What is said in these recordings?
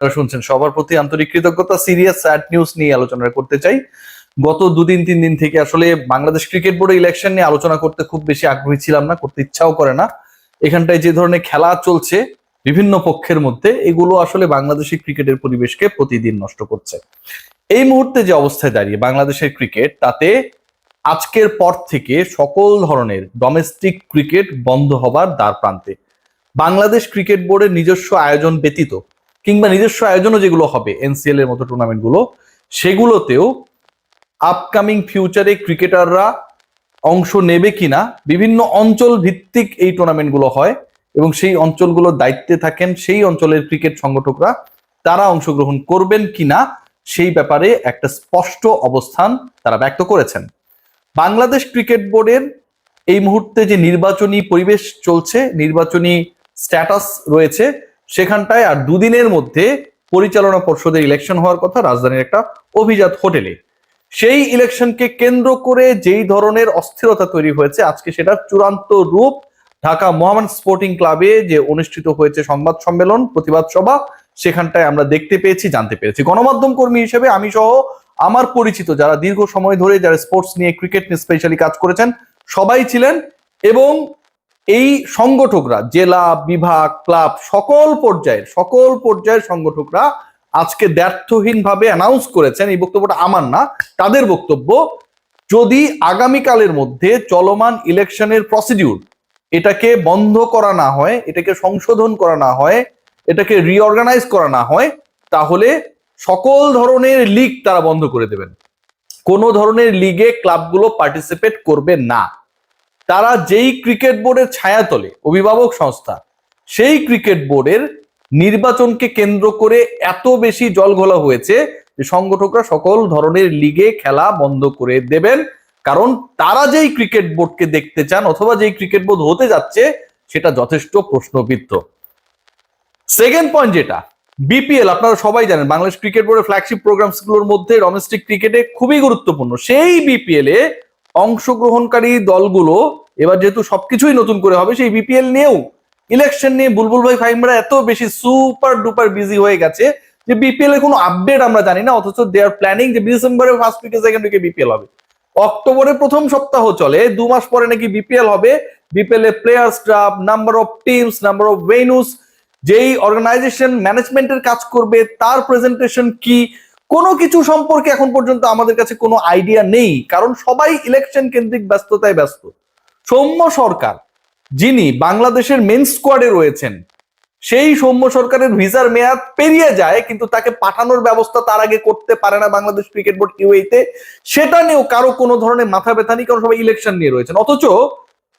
শুনছেন সবার প্রতি আন্তরিক কৃতজ্ঞতা, সিরিয়াস স্যাড নিউজ নিয়ে আলোচনা করতে চাই। গত দুদিন, তিন দিন থেকে আসলে বাংলাদেশ ক্রিকেট বোর্ডের ইলেকশন নিয়ে আলোচনা করতে খুব বেশি আগ্রহী ছিলাম না, করতে ইচ্ছাও করে না। এখানটায় যে ধরনের খেলা চলছে বিভিন্ন পক্ষের মধ্যে, এগুলো আসলে বাংলাদেশি ক্রিকেটের পরিবেশকে প্রতিদিন নষ্ট করছে। এই মুহূর্তে যে অবস্থায় দাঁড়িয়ে বাংলাদেশের ক্রিকেট, তাতে আজকের পর থেকে সকল ধরনের ডোমেস্টিক ক্রিকেট বন্ধ হবার দ্বার প্রান্তে। বাংলাদেশ ক্রিকেট বোর্ডের নিজস্ব আয়োজন ব্যতীত কিংবা নিজস্ব আয়োজনও যেগুলো হবে এনসিএল এর মতো টুর্নামেন্টগুলো, সেগুলোতেও আপকামিং ফিউচারে ক্রিকেটাররা অংশ নেবে কিনা, বিভিন্ন অঞ্চল ভিত্তিক এই টুর্নামেন্টগুলো হয় এবং সেই অঞ্চলগুলোর দায়িত্বে থাকেন সেই অঞ্চলের ক্রিকেট সংগঠকরা, তারা অংশগ্রহণ করবেন কিনা সেই ব্যাপারে একটা স্পষ্ট অবস্থান তারা ব্যক্ত করেছেন। বাংলাদেশ ক্রিকেট বোর্ডের এই মুহূর্তে যে নির্বাচনী পরিবেশ চলছে, নির্বাচনী স্ট্যাটাস রয়েছে সেখানটায় আর দুদিনের মধ্যে পরিচালনা পর্ষদের ইলেকশন হওয়ার কথা রাজধানীর একটা অভিজাত হোটেলে। সেই ইলেকশনকে কেন্দ্র করে যেই ধরনের অস্থিরতা তৈরি হয়েছে, আজকে সেটার চূড়ান্ত রূপ ঢাকা মোহামেড স্পোর্টিং ক্লাবে যে অনুষ্ঠিত হয়েছে সংবাদ সম্মেলন, প্রতিবাদ সভা, সেখানটায় আমরা দেখতে পেয়েছি, জানতে পেরেছি। গণমাধ্যম কর্মী হিসেবে আমি সহ আমার পরিচিত যারা দীর্ঘ সময় ধরে যারা স্পোর্টস নিয়ে ক্রিকেট নিয়ে স্পেশালি কাজ করেছেন, সবাই ছিলেন এবং এই সংগঠকরা, জেলা, বিভাগ, ক্লাব, সকল পর্যায়ের সকল পর্যায়ের সংগঠকরা আজকে ব্যর্থহীন ভাবে অ্যানাউন্স করেছেন, এই বক্তব্যটা আমার না, তাদের বক্তব্য, যদি আগামীকালের মধ্যে চলমান ইলেকশনের প্রসিডিউর এটাকে বন্ধ করা না হয়, এটাকে সংশোধন করা না হয়, এটাকে রিঅর্গানাইজ করা না হয়, তাহলে সকল ধরনের লিগ তারা বন্ধ করে দেবেন। কোনো ধরনের লিগে ক্লাবগুলো পার্টিসিপেট করবে না। তারা যেই ক্রিকেট বোর্ডের ছায়া ছায়াতলে অভিভাবক সংস্থা, সেই ক্রিকেট বোর্ডের নির্বাচনকে কেন্দ্র করে এত বেশি জল ঘোলা হয়েছে যে সংগঠকরা সকল ধরনের লিগে খেলা বন্ধ করে দেবেন। কারণ তারা যেই ক্রিকেট বোর্ডকে দেখতে চান অথবা যেই ক্রিকেট বোর্ড হতে যাচ্ছে, সেটা যথেষ্ট প্রশ্নবিদ্ধ। সেকেন্ড পয়েন্ট যেটা বিপিএল আপনারা সবাই জানেন, বাংলাদেশ ক্রিকেট বোর্ডের ফ্ল্যাগশিপ প্রোগ্রামসগুলোর মধ্যে ডোমেস্টিক ক্রিকেটে খুবই গুরুত্বপূর্ণ। সেই বিপিএল এ অংশগ্রহণকারী দলগুলো, এবার যেহেতু সবকিছুই নতুন করে হবে, সেই বিপিএল নিয়েও ইলেকশন নিয়ে বুলবুল ভাই ফাইমরা এত বেশি সুপার ডুপার বিজি হয়ে গেছে যে বিপিএল এর কোনো আপডেট আমরা জানি না, অথচ দে আর প্ল্যানিং যে ডিসেম্বরে ফার্স্ট উইকে সেকেন্ড উইকে বিপিএল হবে। অক্টোবরের প্রথম সপ্তাহ চলে, দু মাস পরে নাকি বিপিএল হবে। BPL A player staff number of teams number of venues যেই অর্গানাইজেশন ম্যানেজমেন্টের কাজ করবে, তার প্রেজেন্টেশন কি কোনো কিছু সম্পর্কে এখন পর্যন্ত আমাদের কাছে কোনো আইডিয়া নেই। কারণ সবাই ইলেকশন কেন্দ্রিক ব্যস্ততায় ব্যস্ত। সৌম্য সরকার, যিনি বাংলাদেশের মেন স্কোয়াডে রয়েছেন, সেই সৌম্য সরকারের ভিসার মেয়াদ পেরিয়ে যায়, কিন্তু তাকে পাঠানোর ব্যবস্থা তার আগে করতে পারে না বাংলাদেশ ক্রিকেট বোর্ড ইউএতে সেটা নিয়েও কারও কোনো ধরনের মাথা ব্যথা নেই, কারণ সবাই ইলেকশন নিয়ে রয়েছেন। অথচ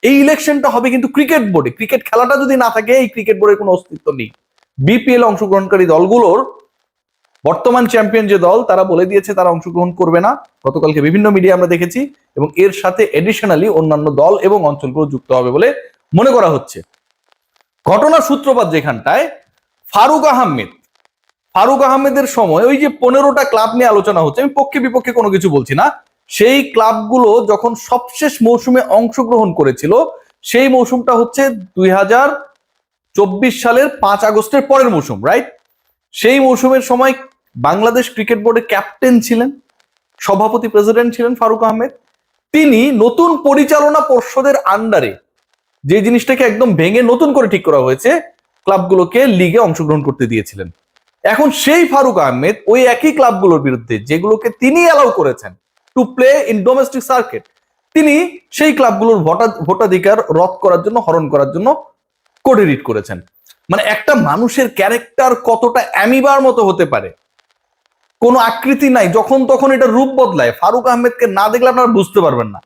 এই ইলেকশনটা হবে কিন্তু ক্রিকেট বোর্ডে ক্রিকেট খেলাটা যদি না থাকে, এই ক্রিকেট বোর্ডের কোনো অস্তিত্ব নেই। বিপিএল অংশগ্রহণকারী দলগুলোর বর্তমান চ্যাম্পিয়ন যে দল, তারা বলে দিয়েছে তারা অংশগ্রহণ করবে না। গতকালকে বিভিন্ন মিডিয়া আমরা দেখেছি এবং এর সাথে এডিশনালি অন্যান্য দল এবং অঞ্চলগুলো যুক্ত হবে বলে মনে করা হচ্ছে। ঘটনার সূত্রপাত যেখানটায়, ফারুক আহমেদ, ফারুক আহমেদের সময় ওই যে পনেরোটা ক্লাব নিয়ে আলোচনা হচ্ছে, আমি পক্ষে বিপক্ষে কোনো কিছু বলছি না। সেই ক্লাবগুলো যখন সবশেষ মৌসুমে অংশগ্রহণ করেছিল, সেই মৌসুমটা হচ্ছে দুই হাজার চব্বিশ সালের পাঁচ আগস্টের পরের মৌসুম রাইট সেই মৌসুমের সময় বাংলাদেশ ক্রিকেট বোর্ডের ক্যাপ্টেন ছিলেন, সভাপতি প্রেসিডেন্ট ছিলেন ফারুক আহমেদ। তিনি নতুন পরিচালনা পর্ষদের আন্ডারে যে জিনিসটাকে একদম ভেঙে নতুন করে ঠিক করা হয়েছে, ক্লাবগুলোকে লিগে অংশগ্রহণ করতে দিয়েছিলেন। এখন সেই ফারুক আহমেদ ওই একই ক্লাবগুলোর বিরুদ্ধে যেগুলোকে তিনি অ্যালাউ করেছেন to play in domestic circuit তিনি সেই ক্লাবগুলোর ভোটা, ভোটাধিকার রদ করার জন্য, হরণ করার জন্য কোডে রিড করেছেন। মানে একটা মানুষের ক্যারেক্টার কতটা অ্যামিবার মতো হতে পারে কোনো আকৃতি নাই, যখন তখন এটা রূপ বদলায়। ফারুক আহমেদকে না দেখলে আপনারা বুঝতে পারবেন না।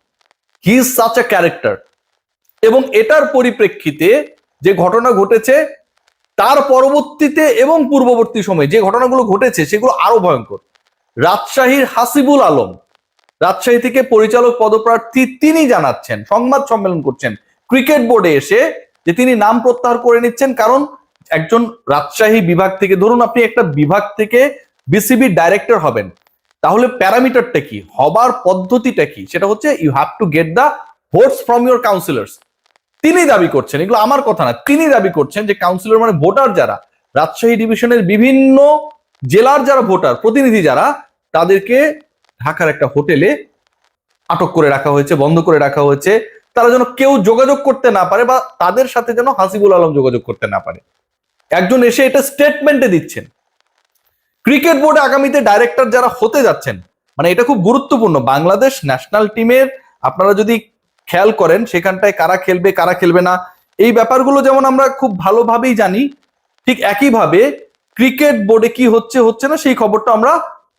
He is such a character এবং এটার পরিপ্রেক্ষিতে যে ঘটনা ঘটেছে, তার পরবর্তীতে এবং পূর্ববর্তী সময়ে যে ঘটনাগুলো ঘটেছে, সেগুলো আরও ভয়ঙ্কর। রাজশাহীর হাসিবুল আলম, রাজশাহী থেকে পরিচালক পদপ্রার্থী তিনি জানাচ্ছেন, সংবাদ সম্মেলন করছেন, ক্রিকেট বোর্ডে এসে যে তিনি নাম প্রত্যাহার করে নিচ্ছেন। কারণ একজন রাজশাহী বিভাগ থেকে, ধরুন আপনি একটা বিভাগ থেকে বিসিবি ডাইরেক্টর হবেন। তাহলে প্যারামিটারটা কি? হবার পদ্ধতিটা কি? সেটা হচ্ছে you have to get the votes from your councillors তিনি দাবি করছেন, এগুলো আমার কথা না, তিনি দাবি করছেন যে কাউন্সিলর মানে ভোটার যারা, রাজশাহী ডিভিশনের বিভিন্ন জেলার যারা ভোটার, প্রতিনিধি যারা, তাদেরকে ঢাকার একটা হোটেলে আটক করে রাখা হয়েছে, বন্ধ করে রাখা হয়েছে। তারা যেন কেউ যোগাযোগ করতে না পারে বা তাদের সাথে যেন হাসিবুল আলম যোগাযোগ করতে না পারে। একজন এসে এটা স্টেটমেন্টে দিচ্ছেন। ক্রিকেট বোর্ডে আগামীতে ডাইরেক্টর যারা হতে যাচ্ছেন মানে এটা খুব গুরুত্বপূর্ণ, বাংলাদেশ ন্যাশনাল টিমের আপনারা যদি খেয়াল করেন, সেখানটায় কারা খেলবে কারা খেলবে না, এই ব্যাপারগুলো যেমন আমরা খুব ভালোভাবেই জানি, ঠিক একইভাবে ক্রিকেট বোর্ডে কি হচ্ছে হচ্ছে না, সেই খবরটা আমরা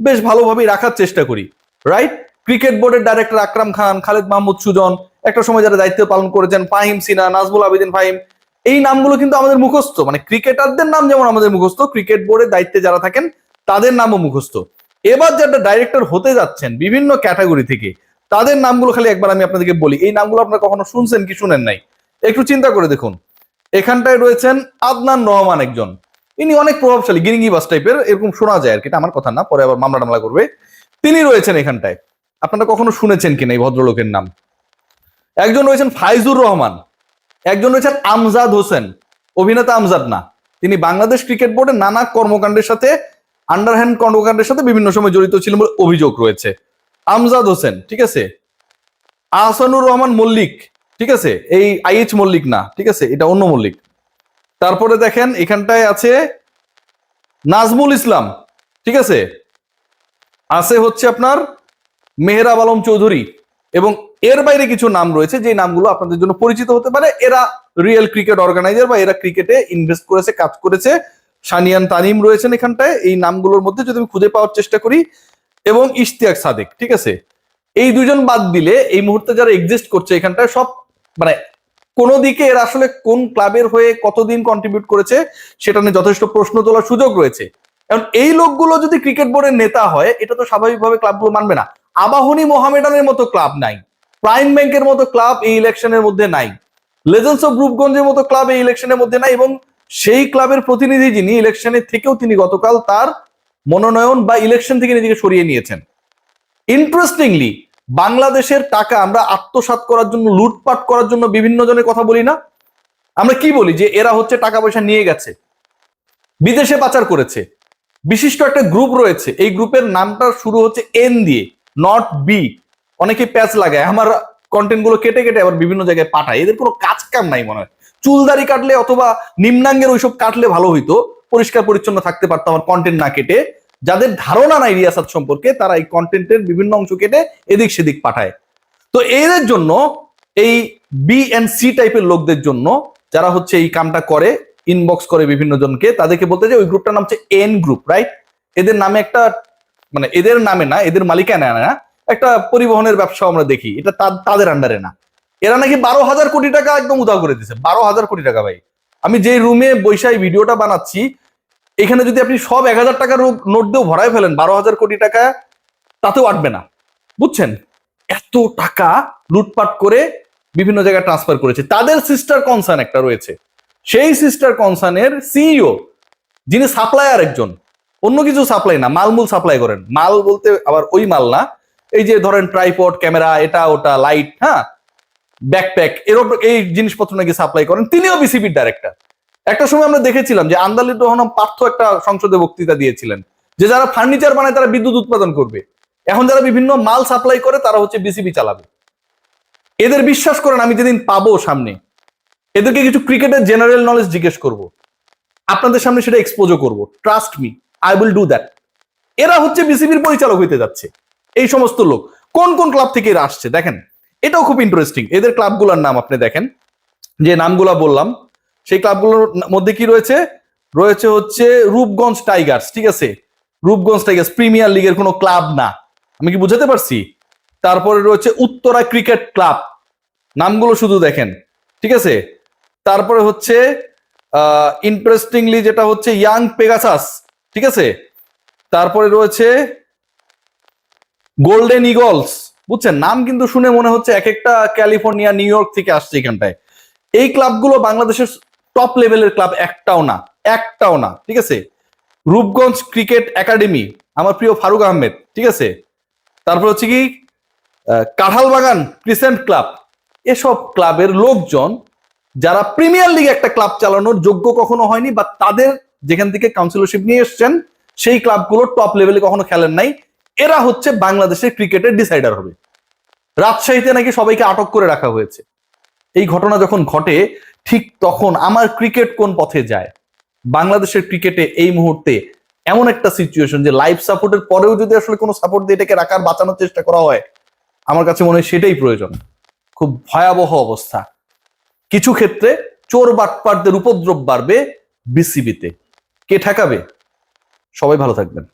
বেশ ভালোভাবেই রাখার চেষ্টা করি রাইট ক্রিকেট বোর্ডের ডাইরেক্টর আকরাম খান, খালেদ মাহমুদ সুজন, একটা সময় যারা দায়িত্ব পালন করেছেন, ফাহিম সিনা নাজমুল আবেদিন ফাহিম, এই নামগুলো কিন্তু আমাদের মুখস্থ মানে ক্রিকেটারদের নাম যেমন আমাদের মুখস্থ, ক্রিকেট বোর্ডের দায়িত্বে যারা থাকেন তাদের নামও মুখস্থ। এবার যারা ডাইরেক্টর হতে যাচ্ছেন বিভিন্ন ক্যাটাগরি থেকে, তাদের নামগুলো খালি একবার আমি আপনাদেরকে বলি। এই নামগুলো আপনারা কখনো শুনছেন কি শুনেন নাই? একটু চিন্তা করে দেখুন। এখানটায় রয়েছেন আদনান রহমান একজন। ইনি অনেক প্রভাবশালী, গিরিঙ্গি বাস টাইপের এরকম শোনা যায় আর কি আমার কথা না, পরে আবার মামলা টামলা করবে। তিনি রয়েছেন এখানটায়। আপনারা কখনো শুনেছেন কিনা এই ভদ্রলোকের নাম? একজন রয়েছেন ফাইজুর রহমান। একজন রয়েছেন আমজাদ হোসেন। অভিনেতা আমজাদ না। তিনি বাংলাদেশ ক্রিকেট বোর্ডের নানা কর্মকাণ্ডের সাথে আন্ডারহ্যান্ড কর্মকাণ্ডের সাথে বিভিন্ন সময় জড়িত ছিলেন বলে অভিযোগ রয়েছে। আমজাদ হোসেন, ঠিক আছে? আহসানুর রহমান মল্লিক, ঠিক আছে? এই আইএচ মল্লিক না, ঠিক আছে? এটা অন্য মল্লিক। তারপরে দেখেন, এখানটায় আছে নাজমুল ইসলাম, ঠিক আছে? আছে হচ্ছে আপনার মেহরাব আলম চৌধুরী এবং এর বাইরে কিছু নাম রয়েছে যে নামগুলো আপনাদের জন্য পরিচিত হতে পারে। এরা রিয়েল ক্রিকেট অর্গানাইজার বা এরা ক্রিকেটে ইনভেস্ট করেছে, কাজ করেছে। সানিয়ান তানিম রয়েছেন এখানটায়। এই নামগুলোর মধ্যে যদি আমি খুঁজে পাওয়ার চেষ্টা করি, এবং ইশতিয়াক সাদেক, ঠিক আছে? এই দুজন বাদ দিলে এই মুহূর্তে যারা এক্সিস্ট করছে এখানটায়, সব মানে কোন দিকে এরা আসলে কোন ক্লাবের হয়ে কতদিন কন্ট্রিবিউট করেছে, সেটা নিয়ে যথেষ্ট প্রশ্ন তোলার সুযোগ রয়েছে। কারণ এই লোকগুলো যদি ক্রিকেট বোর্ডের নেতা হয়, এটা তো স্বাভাবিকভাবে ক্লাবগুলো মানবে না। আবাহনী মোহামেডানের মতো ক্লাব নাই। প্রাইম ব্যাংকের মতো ক্লাব এই ইলেকশনের মধ্যে নাই। লেজেন্স অফ গ্রুপগঞ্জের মতো ক্লাব এই ইলেকশনের মধ্যে নাই, এবং সেই ক্লাবের প্রতিনিধি যিনি ইলেকশনে থেকেও তিনি গতকাল তার মনোনয়ন বা ইলেকশন থেকে নিজেকে সরিয়ে নিয়েছেন। ইন্টারেস্টিংলি বাংলাদেশের টাকা আমরা আত্মসাৎ করার জন্য, লুটপাট করার জন্য বিভিন্ন জনের কথা বলি না। আমরা কি বলি? যে এরা হচ্ছে টাকা পয়সা নিয়ে গেছে, বিদেশে পাচার করেছে। বিশিষ্ট একটা গ্রুপ রয়েছে, এই গ্রুপের নামটা শুরু হচ্ছে এন দিয়ে নট বি অনেকে প্যাচ লাগায়, আমার কন্টেন্টগুলো কেটে কেটে আবার বিভিন্ন জায়গায় পাঠায়। এদের কোনো কাজ কাম নাই মনে হয়। চুলদারি কাটলে অথবা নিম্নাঙ্গের ওইসব কাটলে ভালো হইতো। পরিষ্কার পরিচ্ছন্ন থাকতে পারতো আমার কন্টেন্ট না কেটে। যাদের ধারণা নাই রিয়াসাত সম্পর্কে, তারা এই কন্টেন্টের বিভিন্ন অংশ কেটে এদিক সেদিক পাঠায়। তো এদের জন্য, এই বি এন্ড সি টাইপের লোকদের জন্য, যারা হচ্ছে এই কামটা করে ইনবক্স করে বিভিন্ন জনকে, তাদেরকে বলতে যে ওই গ্রুপটার নাম হচ্ছে এন গ্রুপ রাইট এদের নামে একটা মানে এদের নামে না, এদের মালিকানা না, একটা পরিবহনের ব্যবসা আমরা দেখি। এটা তাদের আন্ডারে না। এরা নাকি বারো হাজার কোটি টাকা একদম উধাও করে দিছে। বারো হাজার কোটি টাকা ভাই। আমি যে রুমে বৈশাই ভিডিওটা বানাচ্ছি, এখানে যদি আপনি সব এক হাজার টাকার নোট দিয়েও ভরায় ফেলেন, বারো হাজার কোটি টাকা, তাতেও আটবে না। বুঝছেন? এত টাকা লুটপাট করে বিভিন্ন জায়গায় ট্রান্সফার করেছে। তাদের সিস্টার কনসার্ন একটা রয়েছে। সেই সিস্টার কনসার্নের সিইও যিনি সাপ্লায়ার একজন, অন্য কিছু সাপ্লাই না, মালমূল সাপ্লাই করেন। মাল বলতে আবার ওই মাল না। এই যে ধরেন ট্রাইপড ক্যামেরা এটা, ওটা লাইট হ্যাঁ? ব্যাকপ্যাক এরকম এই জিনিসপত্র নাকি সাপ্লাই করেন। তিনিও বিসিবির ডাইরেক্টর একটা সময় আমরা দেখেছিলাম যে আন্দালির রহমান পার্থ একটা সংসদে বক্তৃতা দিয়েছিলেন, যে যারা ফার্নিচার বানায় তারা বিদ্যুৎ উৎপাদন করবে। এখন যারা বিভিন্ন মাল সাপ্লাই করে, তারা হচ্ছে বিসিবি চালাবে। এদের বিশ্বাস করেন, আমি যেদিন পাবো সামনে, এদেরকে কিছু ক্রিকেটের জেনারেল নলেজ জিজ্ঞেস করব। আপনাদের সামনে সেটা এক্সপোজও করব। Trust me I will do that এরা হচ্ছে বিসিবির পরিচালক হইতে যাচ্ছে। এই সমস্ত লোক। কোন কোন ক্লাব থেকে এরা আসছে? দেখেন এটাও খুব ইন্টারেস্টিং এদের ক্লাবগুলোর নাম আপনি দেখেন। যে নামগুলা বললাম, সেই ক্লাবগুলোর মধ্যে কি রয়েছে? রয়েছে হচ্ছে রূপগঞ্জ টাইগার্স, ঠিক আছে? রূপগঞ্জ টাইগার্স প্রিমিয়ার লিগের কোনো ক্লাব না। আমি কি বুঝাতে পারছি? তারপরে রয়েছে উত্তরা ক্রিকেট ক্লাব। নামগুলো শুধু দেখেন, ঠিক আছে? তারপরে হচ্ছে ইন্টারেস্টিংলি যেটা হচ্ছে ইয়াং পেগাসাস, ঠিক আছে? তারপরে রয়েছে গোল্ডেন ইগলস বুঝছেন? নাম কিন্তু শুনে মনে হচ্ছে এক একটা ক্যালিফোর্নিয়া, নিউ ইয়র্ক থেকে আসছে এখানটায়। এই ক্লাবগুলো বাংলাদেশের টপ লেভেলের ক্লাব একটাও না একটাও না, ঠিক আছে? রূপগঞ্জ ক্রিকেট একাডেমি, আমার প্রিয় ফারুক আহমেদ, ঠিক আছে? তারপর হচ্ছে কি কাঁঠালবাগান ক্রিসেন্ট ক্লাব। এসব ক্লাবের লোকজন, যারা প্রিমিয়ার লিগে একটা ক্লাব চালানোর যোগ্য কখনো হয়নি, বা তাদের যেখান থেকে কাউন্সিলরশিপ নিয়ে এসছেন, সেই ক্লাবগুলো টপ লেভেলে কখনো খেলেন নাই। এরা হচ্ছে বাংলাদেশের ক্রিকেটের ডিসাইডার হবে। রাজশাহীতে নাকি সবাইকে আটক করে রাখা হয়েছে। এই ঘটনা যখন ঘটে, ঠিক তখন আমার ক্রিকেট কোন পথে যায়? বাংলাদেশের ক্রিকেটে এই মুহূর্তে এমন একটা সিচুয়েশন যে লাইফ সাপোর্টের পরেও যদি আসলে কোনো সাপোর্ট দিয়ে এটাকে রাখার, বাঁচানোর চেষ্টা করা হয়, আমার কাছে মনে হয় সেটাই প্রয়োজন। খুব ভয়াবহ অবস্থা। কিছু ক্ষেত্রে চোর বাটপারদের উপদ্রব বাড়বে বিসিবিতে। কে ঠেকাবে? সবাই ভালো থাকবেন।